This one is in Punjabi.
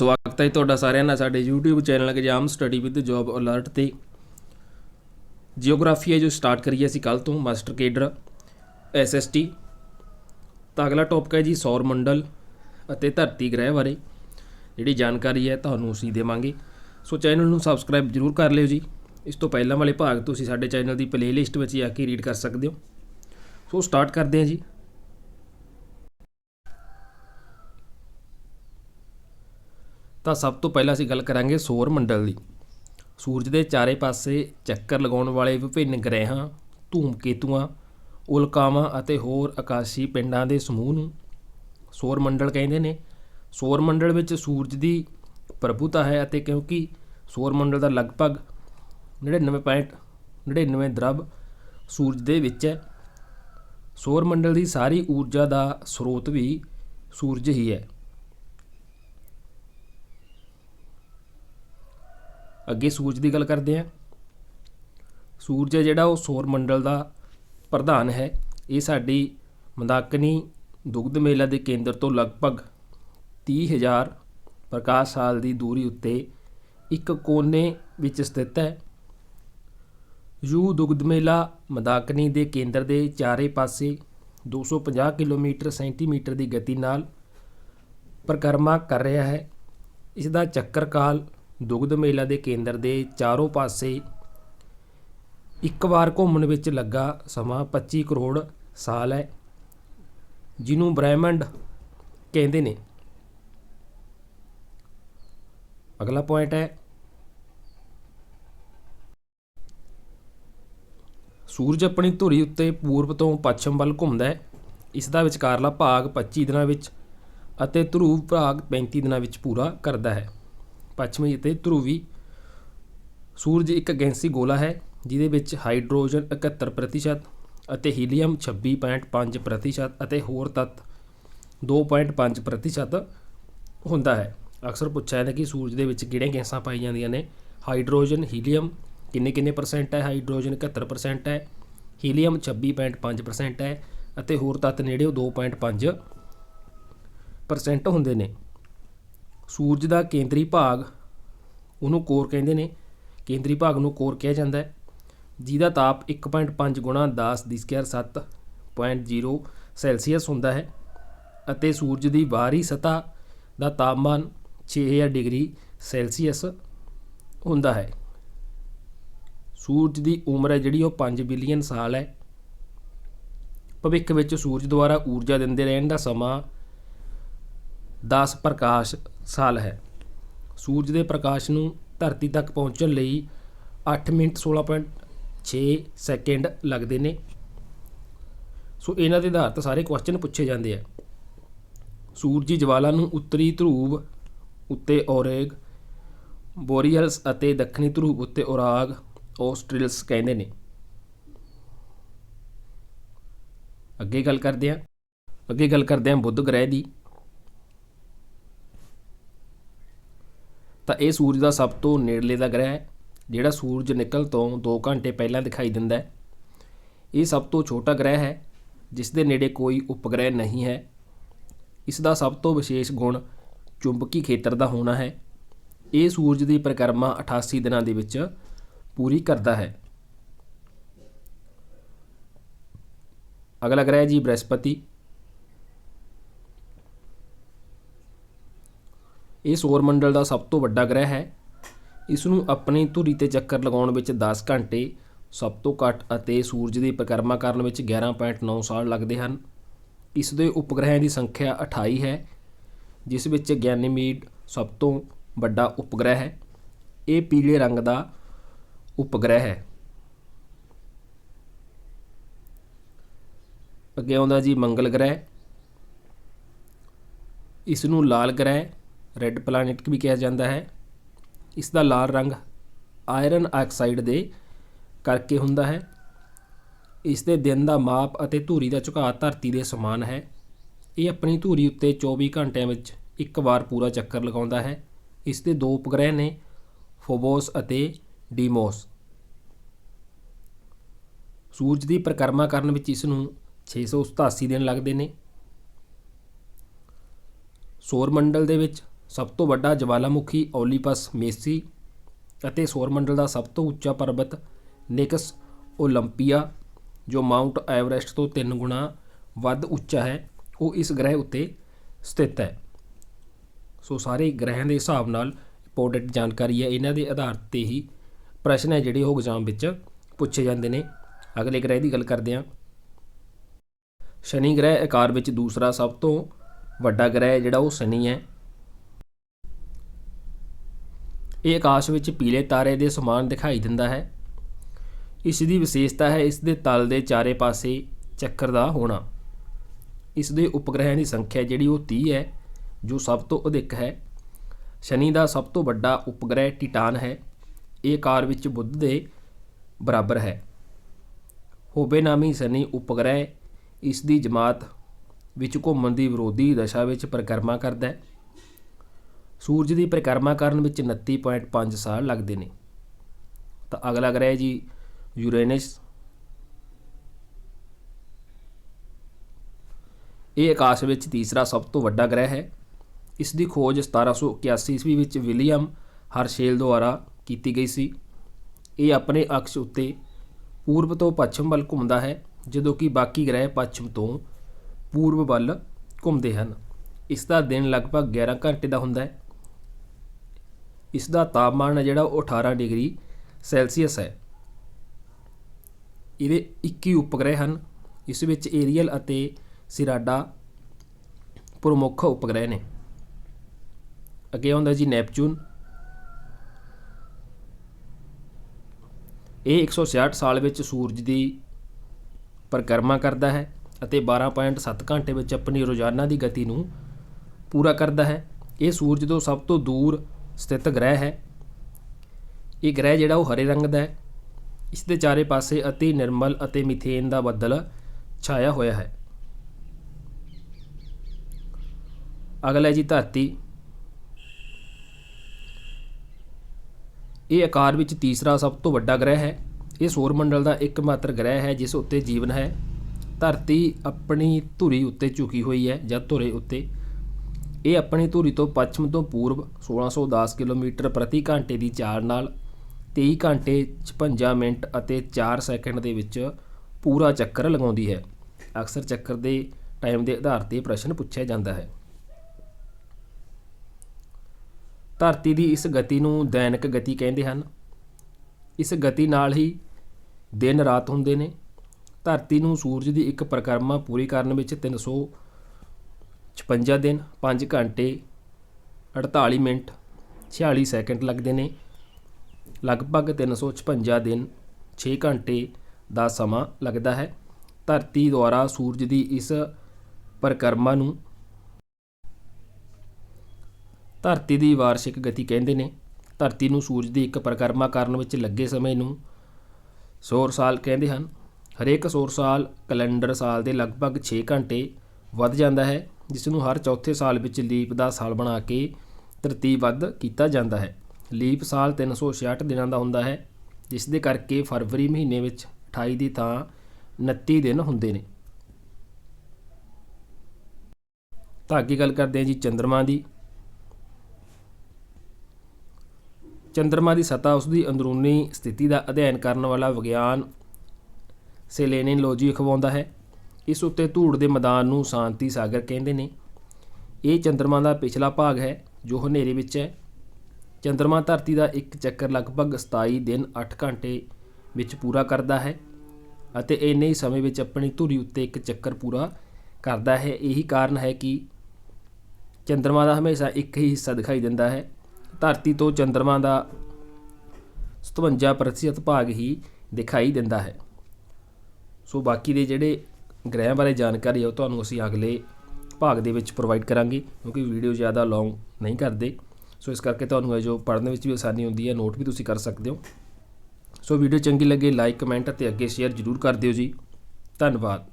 ਸਵਾਗਤ ਹੈ ਜੀ ਤੁਹਾਡਾ ਸਾਰਿਆਂ ਦਾ ਸਾਡੇ YouTube channel exam study with job alert ਤੇ ਜੀਓਗ੍ਰਾਫੀ ਹੈ ਜੋ ਸਟਾਰਟ ਕਰੀ ਅਸੀਂ ਕੱਲ ਤੋਂ ਮਾਸਟਰ ਕੇਡਰ ਐਸਐਸਟੀ ਤਾਂ ਅਗਲਾ ਟੌਪਿਕ ਹੈ ਜੀ ਸੌਰ ਮੰਡਲ ਅਤੇ ਧਰਤੀ ਗ੍ਰਹਿ ਬਾਰੇ, ਜਿਹੜੀ ਜਾਣਕਾਰੀ ਹੈ ਤੁਹਾਨੂੰ ਅਸੀਂ ਦੇਵਾਂਗੇ। ਸੋ ਚੈਨਲ ਨੂੰ ਸਬਸਕ੍ਰਾਈਬ ਜਰੂਰ ਕਰ ਲਿਓ ਜੀ। ਇਸ ਤੋਂ ਪਹਿਲਾਂ ਵਾਲੇ ਭਾਗ ਤੁਸੀਂ ਸਾਡੇ ਚੈਨਲ ਦੀ ਪਲੇਲਿਸਟ ਵਿੱਚ ਜਾ ਕੇ ਰੀਡ ਕਰ ਸਕਦੇ ਹੋ। ਸੋ ਸਟਾਰਟ ਕਰਦੇ ਹਾਂ ਜੀ। ਤਾਂ ਸਭ ਤੋਂ ਪਹਿਲਾਂ ਅਸੀਂ ਗੱਲ ਕਰਾਂਗੇ ਸੌਰ ਮੰਡਲ ਦੀ। ਸੂਰਜ ਦੇ ਚਾਰੇ ਪਾਸੇ ਚੱਕਰ ਲਗਾਉਣ ਵਾਲੇ ਵਿਭਿੰਨ ਗ੍ਰਹਿਾਂ ਧੂਮਕੇਤੂਆਂ, ਉਲਕਾਵਾਂ ਅਤੇ ਹੋਰ ਆਕਾਸ਼ੀ ਪਿੰਡਾਂ ਦੇ ਸਮੂਹ ਨੂੰ ਸੌਰ ਮੰਡਲ ਕਹਿੰਦੇ ਨੇ। ਸੌਰ ਮੰਡਲ ਵਿੱਚ ਸੂਰਜ ਦੀ ਪ੍ਰਭੂਤਾ ਹੈ ਅਤੇ ਕਿਉਂਕਿ ਸੌਰ ਮੰਡਲ ਦਾ ਲਗਭਗ 99.99 ਦਰਬ ਸੂਰਜ ਦੇ ਵਿੱਚ ਹੈ, ਸੌਰ ਮੰਡਲ ਦੀ ਸਾਰੀ ਊਰਜਾ ਦਾ ਸਰੋਤ ਵੀ ਸੂਰਜ ਹੀ ਹੈ। ਅੱਗੇ ਸੂਰਜ ਦੀ ਗੱਲ ਕਰਦੇ ਹਾਂ। ਸੂਰਜ ਹੈ ਜਿਹੜਾ ਉਹ ਸੌਰ ਮੰਡਲ ਦਾ ਪ੍ਰਧਾਨ ਹੈ। ਇਹ ਸਾਡੀ ਮੰਦਾਕਨੀ ਦੁਗਧ ਮੇਲਾ ਦੇ ਕੇਂਦਰ ਤੋਂ ਲਗਭਗ 30000 ਪ੍ਰਕਾਸ਼ ਸਾਲ ਦੀ ਦੂਰੀ ਉੱਤੇ ਇੱਕ ਕੋਨੇ ਵਿੱਚ ਸਥਿਤ ਹੈ। ਯੂ ਦੁਗਧ ਮੇਲਾ ਮੰਦਾਕਨੀ ਦੇ ਕੇਂਦਰ ਦੇ ਚਾਰੇ ਪਾਸੇ 250 ਕਿਲੋਮੀਟਰ ਸੈਂਟੀਮੀਟਰ ਦੀ ਗਤੀ ਨਾਲ ਪਰਿਕਰਮਾ ਕਰ ਰਿਹਾ ਹੈ। ਇਸ ਦਾ ਚੱਕਰ ਕਾਲ ਦੁਗਧ ਮੇਲਾ ਦੇ ਕੇਂਦਰ ਦੇ ਚਾਰੋਂ ਪਾਸੇ ਇੱਕ ਵਾਰ ਘੁੰਮਣ ਵਿੱਚ ਲੱਗਾ ਸਮਾਂ 25 ਕਰੋੜ ਸਾਲ ਹੈ, ਜਿਹਨੂੰ ਬ੍ਰਹਿਮੰਡ ਕਹਿੰਦੇ ਨੇ। ਅਗਲਾ ਪੁਆਇੰਟ ਹੈ। ਸੂਰਜ ਆਪਣੀ ਧੁਰੀ ਉੱਤੇ ਪੂਰਬ ਤੋਂ ਪੱਛਮ ਵੱਲ ਘੁੰਮਦਾ ਹੈ। ਇਸ ਦਾ ਵਿਚਕਾਰਲਾ ਭਾਗ 25 ਦਿਨਾਂ ਵਿੱਚ ਅਤੇ ਧਰੂਵ ਭਾਗ 35 ਦਿਨਾਂ ਵਿੱਚ ਪੂਰਾ ਕਰਦਾ ਹੈ। ਪੱਛਮੀ ਅਤੇ ਧਰੂਵੀ। ਸੂਰਜ ਇੱਕ ਗੈਂਸੀ ਗੋਲਾ ਹੈ, ਜਿਹਦੇ ਵਿੱਚ ਹਾਈਡਰੋਜਨ 71% ਅਤੇ ਹੀਲੀਅਮ 26.5% ਅਤੇ ਹੋਰ ਤੱਤ 2.5% ਹੁੰਦਾ ਹੈ। ਅਕਸਰ ਪੁੱਛਿਆ ਜਾਂਦਾ ਕਿ ਸੂਰਜ ਦੇ ਵਿੱਚ ਕਿਹੜੇ ਗੈਸਾਂ ਪਾਈ ਜਾਂਦੀਆਂ ਨੇ। ਹਾਈਡਰੋਜਨ, ਹੀਲੀਅਮ ਕਿੰਨੇ ਕਿੰਨੇ ਪਰਸੈਂਟ ਹੈ? ਹਾਈਡਰੋਜਨ 71% ਹੈ। ਹੀਲੀਅਮ 26.5% ਹੈ ਅਤੇ ਹੋਰ ਤੱਤ ਨੇੜੇ ਉਹ 2.5% ਹੁੰਦੇ ਨੇ। ਸੂਰਜ ਦਾ ਕੇਂਦਰੀ ਭਾਗ, ਉਹਨੂੰ ਕੋਰ ਕਹਿੰਦੇ ਨੇ, ਕੇਂਦਰੀ ਭਾਗ ਨੂੰ ਕੋਰ ਕਿਹਾ ਜਾਂਦਾ ਹੈ, ਜਿਹਦਾ ਤਾਪ 1.5 ਗੁਣਾ 10 ਦੀ ਸਕੁਅਰ 7.0 ਸੈਲਸੀਅਸ ਹੁੰਦਾ ਹੈ ਅਤੇ ਸੂਰਜ ਦੀ ਬਾਹਰੀ ਸਤਹ ਦਾ ਤਾਪਮਾਨ 6000 ਡਿਗਰੀ ਸੈਲਸੀਅਸ ਹੁੰਦਾ ਹੈ। ਸੂਰਜ ਦੀ ਉਮਰ ਹੈ ਜਿਹੜੀ ਉਹ 5 ਬਿਲੀਅਨ ਸਾਲ ਹੈ। ਭਵਿੱਖ ਵਿੱਚ ਸੂਰਜ ਦੁਆਰਾ ਊਰਜਾ ਦਿੰਦੇ ਰਹਿਣ ਦਾ ਸਮਾਂ 10 ਪ੍ਰਕਾਸ਼ ਸਾਲ ਹੈ। ਸੂਰਜ ਦੇ ਪ੍ਰਕਾਸ਼ ਨੂੰ ਧਰਤੀ ਤੱਕ ਪਹੁੰਚਣ ਲਈ 8 ਮਿੰਟ 16.6 ਸੈਕਿੰਡ ਲੱਗਦੇ ਨੇ। ਸੋ ਇਹਨਾਂ ਦੇ ਆਧਾਰ ਤੇ ਸਾਰੇ ਕੁਐਸਚਨ ਪੁੱਛੇ ਜਾਂਦੇ ਆ। ਸੂਰਜੀ ਜਵਾਲਾ ਨੂੰ ਉੱਤਰੀ ਧਰੂਵ ਉੱਤੇ ਔਰੇਗ, ਬੋਰੀਅਲਸ ਅਤੇ ਦੱਖਣੀ ਧਰੂਵ ਉੱਤੇ ਔਰਾਗ ਆਸਟ੍ਰੇਲਸ ਕਹਿੰਦੇ ਨੇ। ਅੱਗੇ ਗੱਲ ਕਰਦੇ ਹਾਂ ਅੱਗੇ ਗੱਲ ਕਰਦੇ ਹਾਂ ਬੁੱਧ ਗ੍ਰਹਿ ਦੀ। ਤਾਂ ਇਹ ਸੂਰਜ ਦਾ ਸਭ ਤੋਂ ਨੇੜਲੇ ਦਾ ਗ੍ਰਹਿ ਹੈ, ਜਿਹੜਾ ਸੂਰਜ ਨਿਕਲ ਤੋਂ 2 ਘੰਟੇ ਪਹਿਲਾਂ ਦਿਖਾਈ ਦਿੰਦਾ ਹੈ। ਇਹ ਸਭ ਤੋਂ ਛੋਟਾ ਗ੍ਰਹਿ ਹੈ, ਜਿਸ ਦੇ ਨੇੜੇ ਕੋਈ ਉਪਗ੍ਰਹਿ ਨਹੀਂ ਹੈ। ਇਸ ਦਾ ਸਭ ਤੋਂ ਵਿਸ਼ੇਸ਼ ਗੁਣ ਚੁੰਬਕੀ ਖੇਤਰ ਦਾ ਹੋਣਾ ਹੈ। ਇਹ ਸੂਰਜ ਦੀ ਪਰਿਕਰਮਾ 88 ਦਿਨਾਂ ਦੇ ਵਿੱਚ ਪੂਰੀ ਕਰਦਾ ਹੈ। ਅਗਲਾ ਗ੍ਰਹਿ ਜੀ ਬ੍ਰਹਿਸਪਤੀ। ਇਹ ਸੌਰ ਮੰਡਲ ਦਾ ਸਭ ਤੋਂ ਵੱਡਾ ਗ੍ਰਹਿ ਹੈ। ਇਸ ਨੂੰ ਆਪਣੀ ਧੁਰੀ ਤੇ ਚੱਕਰ ਲਗਾਉਣ ਵਿੱਚ 10 ਘੰਟੇ, ਸਭ ਤੋਂ ਘੱਟ ਅਤੇ ਸੂਰਜ ਦੀ ਪਰਿਕਰਮਾ ਕਰਨ ਵਿੱਚ 11.9 ਸਾਲ ਲੱਗਦੇ ਹਨ। ਇਸ ਦੇ ਉਪਗ੍ਰਹਿਆਂ ਦੀ ਸੰਖਿਆ 28 ਹੈ, ਜਿਸ ਵਿੱਚ ਗੈਨੀਮੀਡ ਸਭ ਤੋਂ ਵੱਡਾ ਉਪਗ੍ਰਹਿ ਹੈ। ਇਹ ਪੀਲੇ ਰੰਗ ਦਾ ਉਪਗ੍ਰਹਿ ਹੈ। ਅੱਗੇ ਆਉਂਦਾ ਜੀ ਮੰਗਲ ਗ੍ਰਹਿ। ਇਸ ਨੂੰ ਲਾਲ ਗ੍ਰਹਿ ਰੈੱਡ ਪਲੈਨਟ ਵੀ ਕਿਹਾ ਜਾਂਦਾ ਹੈ। ਇਸ ਦਾ ਲਾਲ ਰੰਗ ਆਇਰਨ ਆਕਸਾਈਡ ਦੇ ਕਰਕੇ ਹੁੰਦਾ ਹੈ। ਇਸ ਦੇ ਦਿਨ ਦਾ ਮਾਪ ਅਤੇ ਧੂਰੀ ਦਾ ਝੁਕਾਅ ਧਰਤੀ ਦੇ ਸਮਾਨ ਹੈ। ਇਹ ਆਪਣੀ ਧੂਰੀ ਉੱਤੇ 24 ਘੰਟਿਆਂ ਵਿੱਚ ਇੱਕ ਵਾਰ ਪੂਰਾ ਚੱਕਰ ਲਗਾਉਂਦਾ ਹੈ। ਇਸ ਦੇ ਦੋ ਉਪਗ੍ਰਹਿ ਨੇ ਫੋਬੋਸ ਅਤੇ ਡੀਮੋਸ। ਸੂਰਜ ਦੀ ਪਰਿਕਰਮਾ ਕਰਨ ਵਿੱਚ ਇਸ ਨੂੰ 687 ਦਿਨ ਲੱਗਦੇ ਨੇ। ਸੌਰ ਮੰਡਲ ਦੇ ਵਿੱਚ ਸਭ ਤੋਂ ਵੱਡਾ ਜਵਾਲਾਮੁਖੀ ਓਲੀਪਸ ਮੇਸੀ ਅਤੇ ਸੌਰਮੰਡਲ ਦਾ ਸਭ ਤੋਂ ਉੱਚਾ ਪਰਬਤ ਨਿਕਸ ਓਲੰਪੀਆ, ਜੋ ਮਾਊਂਟ ਐਵਰੈਸਟ ਤੋਂ 3 ਗੁਣਾ ਵੱਧ ਉੱਚਾ ਹੈ, ਉਹ ਇਸ ਗ੍ਰਹਿ ਉੱਤੇ ਸਥਿਤ ਹੈ। ਸੋ ਸਾਰੇ ਗ੍ਰਹਿਆਂ ਦੇ ਹਿਸਾਬ ਨਾਲ ਇੰਪੋਰਟੈਂਟ ਜਾਣਕਾਰੀ ਹੈ। ਇਹਨਾਂ ਦੇ ਆਧਾਰ ਤੇ ਹੀ ਪ੍ਰਸ਼ਨ ਹੈ ਜਿਹੜੇ ਉਹ ਐਗਜ਼ਾਮ ਵਿੱਚ ਪੁੱਛੇ ਜਾਂਦੇ ਨੇ। ਅਗਲੇ ਗ੍ਰਹਿ ਦੀ ਗੱਲ ਕਰਦੇ ਹਾਂ। ਸ਼ਨੀ ਗ੍ਰਹਿ ਆਕਾਰ ਵਿੱਚ ਦੂਸਰਾ ਸਭ ਤੋਂ ਵੱਡਾ ਗ੍ਰਹਿ ਜਿਹੜਾ ਉਹ ਸ਼ਨੀ ਹੈ। ਇਹ ਆਕਾਸ਼ ਵਿੱਚ ਪੀਲੇ ਤਾਰੇ ਦੇ ਸਮਾਨ ਦਿਖਾਈ ਦਿੰਦਾ ਹੈ। ਇਸ ਦੀ ਵਿਸ਼ੇਸ਼ਤਾ ਹੈ ਇਸ ਦੇ ਤਲ ਦੇ ਚਾਰੇ ਪਾਸੇ ਚੱਕਰ ਦਾ ਹੋਣਾ। ਇਸ ਦੇ ਉਪਗ੍ਰਹਿਆਂ ਦੀ ਸੰਖਿਆ ਜਿਹੜੀ ਉਹ 30 ਹੈ, ਜੋ ਸਭ ਤੋਂ ਅਧਿਕ ਹੈ। ਸ਼ਨੀ ਦਾ ਸਭ ਤੋਂ ਵੱਡਾ ਉਪਗ੍ਰਹਿ ਟਿਟਾਨ ਹੈ। ਇਹ ਕਾਰ ਵਿੱਚ ਬੁੱਧ ਦੇ ਬਰਾਬਰ ਹੈ। ਹੋਬੇ ਨਾਮੀ ਸ਼ਨੀ ਉਪਗ੍ਰਹਿ ਇਸ ਦੀ ਜਮਾਤ ਵਿੱਚ ਘੁੰਮਣ ਦੀ ਵਿਰੋਧੀ ਦਸ਼ਾ ਵਿੱਚ ਪਰਿਕਰਮਾ ਕਰਦਾ ਹੈ। ਸੂਰਜ ਦੀ ਪਰਿਕਰਮਾ ਕਰਨ ਵਿੱਚ 29.5 ਸਾਲ ਲੱਗਦੇ ਨੇ। ਤਾਂ ਅਗਲਾ ਗ੍ਰਹਿ ਜੀ ਯੂਰੇਨਸ। ਇਹ ਆਕਾਸ਼ ਵਿੱਚ ਤੀਸਰਾ ਸਭ ਤੋਂ ਵੱਡਾ ਗ੍ਰਹਿ ਹੈ। ਇਸ ਦੀ ਖੋਜ 1781 ਈਸਵੀ ਵਿੱਚ ਵਿਲੀਅਮ ਹਰਸ਼ੇਲ ਦੁਆਰਾ ਕੀਤੀ ਗਈ ਸੀ। ਇਹ ਆਪਣੇ ਅਕਸ਼ ਉੱਤੇ ਪੂਰਬ ਤੋਂ ਪੱਛਮ ਵੱਲ ਘੁੰਮਦਾ ਹੈ, ਜਦੋਂ ਕਿ ਬਾਕੀ ਗ੍ਰਹਿ ਪੱਛਮ ਤੋਂ ਪੂਰਬ ਵੱਲ ਘੁੰਮਦੇ ਹਨ। ਇਸ ਦਾ ਦਿਨ ਲਗਭਗ 11 ਘੰਟੇ ਦਾ ਹੁੰਦਾ ਹੈ। ਇਸ ਦਾ ਤਾਪਮਾਨ ਹੈ ਜਿਹੜਾ ਉਹ 18 ਡਿਗਰੀ ਸੈਲਸੀਅਸ ਹੈ। ਇਹਦੇ 21 ਉਪਗ੍ਰਹਿ ਹਨ। ਇਸ ਵਿੱਚ ਏਰੀਅਲ ਅਤੇ ਸਿਰਾਡਾ ਪ੍ਰਮੁੱਖ ਉਪਗ੍ਰਹਿ ਨੇ। ਅੱਗੇ ਆਉਂਦਾ ਜੀ ਨੈਪਚੂਨ। ਇਹ 166 ਸਾਲ ਵਿੱਚ ਸੂਰਜ ਦੀ ਪਰਿਕਰਮਾ ਕਰਦਾ ਹੈ ਅਤੇ 12.7 ਘੰਟੇ ਵਿੱਚ ਆਪਣੀ ਰੋਜ਼ਾਨਾ ਦੀ ਗਤੀ ਨੂੰ ਪੂਰਾ ਕਰਦਾ ਹੈ। ਇਹ ਸੂਰਜ ਤੋਂ ਸਭ ਤੋਂ ਦੂਰ ਸਥਿਤ ਗ੍ਰਹਿ ਹੈ। ਇਹ ਗ੍ਰਹਿ ਜਿਹੜਾ ਉਹ ਹਰੇ ਰੰਗ ਦਾ ਹੈ। ਇਸ ਦੇ ਚਾਰੇ ਪਾਸੇ ਅਤੀ ਨਿਰਮਲ ਅਤੇ ਮੀਥੇਨ ਦਾ ਬੱਦਲ ਛਾਇਆ ਹੋਇਆ ਹੈ। ਅਗਲਾ ਹੈ ਜੀ ਧਰਤੀ। ਇਹ ਆਕਾਰ ਵਿੱਚ ਤੀਸਰਾ ਸਭ ਤੋਂ ਵੱਡਾ ਗ੍ਰਹਿ ਹੈ। ਇਹ ਸੌਰ ਮੰਡਲ ਦਾ ਇੱਕਮਾਤਰ ਗ੍ਰਹਿ ਹੈ, ਜਿਸ ਉੱਤੇ ਜੀਵਨ ਹੈ। ਧਰਤੀ ਆਪਣੀ ਧੁਰੀ ਉੱਤੇ ਝੁਕੀ ਹੋਈ ਹੈ, ਜਾਂ ਧੁਰੇ ਉੱਤੇ। ਇਹ ਆਪਣੀ ਧੁਰੀ ਤੋਂ ਪੱਛਮ ਤੋਂ ਪੂਰਬ 1610 ਕਿਲੋਮੀਟਰ ਪ੍ਰਤੀ ਘੰਟੇ ਦੀ ਚਾਲ ਨਾਲ 23 ਘੰਟੇ 56 ਮਿੰਟ ਅਤੇ 4 ਸੈਕਿੰਡ ਦੇ ਵਿੱਚ ਪੂਰਾ ਚੱਕਰ ਲਗਾਉਂਦੀ ਹੈ। ਅਕਸਰ ਚੱਕਰ ਦੇ ਟਾਈਮ ਦੇ ਆਧਾਰ ਤੇ ਪ੍ਰਸ਼ਨ ਪੁੱਛਿਆ ਜਾਂਦਾ ਹੈ। ਧਰਤੀ ਦੀ ਇਸ ਗਤੀ ਨੂੰ ਦੈਨਿਕ ਗਤੀ ਕਹਿੰਦੇ ਹਨ। ਇਸ ਗਤੀ ਨਾਲ ਹੀ ਦਿਨ ਰਾਤ ਹੁੰਦੇ ਨੇ। ਧਰਤੀ ਨੂੰ ਸੂਰਜ ਦੀ ਇੱਕ ਪਰਿਕਰਮਾ ਪੂਰੀ ਕਰਨ ਵਿੱਚ 356 ਦਿਨ 5 ਘੰਟੇ 48 ਮਿੰਟ 46 ਸੈਕਿੰਡ ਲੱਗਦੇ ਨੇ। ਲਗਭਗ 356 ਦਿਨ 6 ਘੰਟੇ ਦਾ ਸਮਾਂ ਲੱਗਦਾ ਹੈ। ਧਰਤੀ ਦੁਆਰਾ ਸੂਰਜ ਦੀ ਇਸ ਪਰਿਕਰਮਾ ਨੂੰ ਧਰਤੀ ਦੀ ਵਾਰਸ਼ਿਕ ਗਤੀ ਕਹਿੰਦੇ ਨੇ। ਧਰਤੀ ਨੂੰ ਸੂਰਜ ਦੀ ਇੱਕ ਪਰਿਕਰਮਾ ਕਰਨ ਵਿੱਚ ਲੱਗੇ ਸਮੇਂ ਨੂੰ ਸੌਰ ਸਾਲ ਕਹਿੰਦੇ ਹਨ। ਹਰੇਕ ਸੌਰ ਸਾਲ ਕੈਲੰਡਰ ਸਾਲ ਦੇ ਲਗਭਗ 6 ਘੰਟੇ ਵੱਧ ਜਾਂਦਾ ਹੈ। ਜਿਸ ਨੂੰ ਹਰ ਚੌਥੇ ਸਾਲ ਵਿੱਚ ਲੀਪ ਦਾ ਸਾਲ ਬਣਾ ਕੇ ਤਰਤੀਬਬੱਧ ਕੀਤਾ ਜਾਂਦਾ ਹੈ। ਲੀਪ ਸਾਲ 366 ਦਿਨਾਂ ਦਾ ਹੁੰਦਾ ਹੈ, ਜਿਸ ਦੇ ਕਰਕੇ ਫਰਵਰੀ ਮਹੀਨੇ ਵਿੱਚ 28 ਦੀ ਥਾਂ 29 ਦਿਨ ਹੁੰਦੇ ਨੇ। ਤਾਂ ਅੱਗੇ ਗੱਲ ਕਰਦੇ ਹਾਂ ਜੀ ਚੰ드ਰਮਾ ਦੀ। ਚੰਦਰਮਾ ਦੀ ਸਤ੍ਹਾ ਉਸ ਦੀ ਅੰਦਰੂਨੀ ਸਥਿਤੀ ਦਾ ਅਧਿਐਨ ਕਰਨ ਵਾਲਾ ਵਿਗਿਆਨ ਸੇਲੇਨੋਲੋਜੀ ਅਖਵਾਉਂਦਾ ਹੈ। ਇਸ ਉੱਤੇ ਧੂੜ ਦੇ ਮੈਦਾਨ ਨੂੰ ਸ਼ਾਂਤੀ ਸਾਗਰ ਕਹਿੰਦੇ ਨੇ। ਇਹ ਚੰਦਰਮਾ ਦਾ ਪਿਛਲਾ ਭਾਗ ਹੈ, ਜੋ ਹਨੇਰੇ ਵਿੱਚ ਹੈ। ਚੰਦਰਮਾ ਧਰਤੀ ਦਾ ਇੱਕ ਚੱਕਰ ਲਗਭਗ 27 ਦਿਨ 8 ਘੰਟੇ ਵਿੱਚ ਪੂਰਾ ਕਰਦਾ ਹੈ ਅਤੇ ਇੰਨੇ ਹੀ ਸਮੇਂ ਵਿੱਚ ਆਪਣੀ ਧੂਰੀ ਉੱਤੇ ਇੱਕ ਚੱਕਰ ਪੂਰਾ ਕਰਦਾ ਹੈ। ਇਹੀ ਕਾਰਨ ਹੈ ਕਿ ਚੰਦਰਮਾ ਦਾ ਹਮੇਸ਼ਾ ਇੱਕ ਹੀ ਹਿੱਸਾ ਦਿਖਾਈ ਦਿੰਦਾ ਹੈ। ਧਰਤੀ ਤੋਂ ਚੰਦਰਮਾ ਦਾ 57% ਭਾਗ ਹੀ ਦਿਖਾਈ ਦਿੰਦਾ ਹੈ। ਸੋ ਬਾਕੀ ਦੇ ਜਿਹੜੇ ਗ੍ਰਹਿ ਬਾਰੇ ਜਾਣਕਾਰੀ ਉਹ ਤੁਹਾਨੂੰ ਅਸੀਂ ਅਗਲੇ ਭਾਗ ਦੇ ਵਿੱਚ ਪ੍ਰੋਵਾਈਡ ਕਰਾਂਗੇ, ਕਿਉਂਕਿ ਵੀਡੀਓ ਜ਼ਿਆਦਾ ਲੌਂਗ ਨਹੀਂ ਕਰਦੇ। ਸੋ ਇਸ ਕਰਕੇ ਤੁਹਾਨੂੰ ਇਹ ਜੋ ਪੜ੍ਹਨ ਵਿੱਚ ਵੀ ਆਸਾਨੀ ਹੁੰਦੀ ਹੈ ਨੋਟ ਵੀ ਤੁਸੀਂ ਕਰ ਸਕਦੇ ਹੋ। ਸੋ ਵੀਡੀਓ ਚੰਗੀ ਲੱਗੇ ਲਾਈਕ ਕਮੈਂਟ ਅਤੇ ਅੱਗੇ ਸ਼ੇਅਰ ਜ਼ਰੂਰ ਕਰ ਦਿਓ ਜੀ। ਧੰਨਵਾਦ।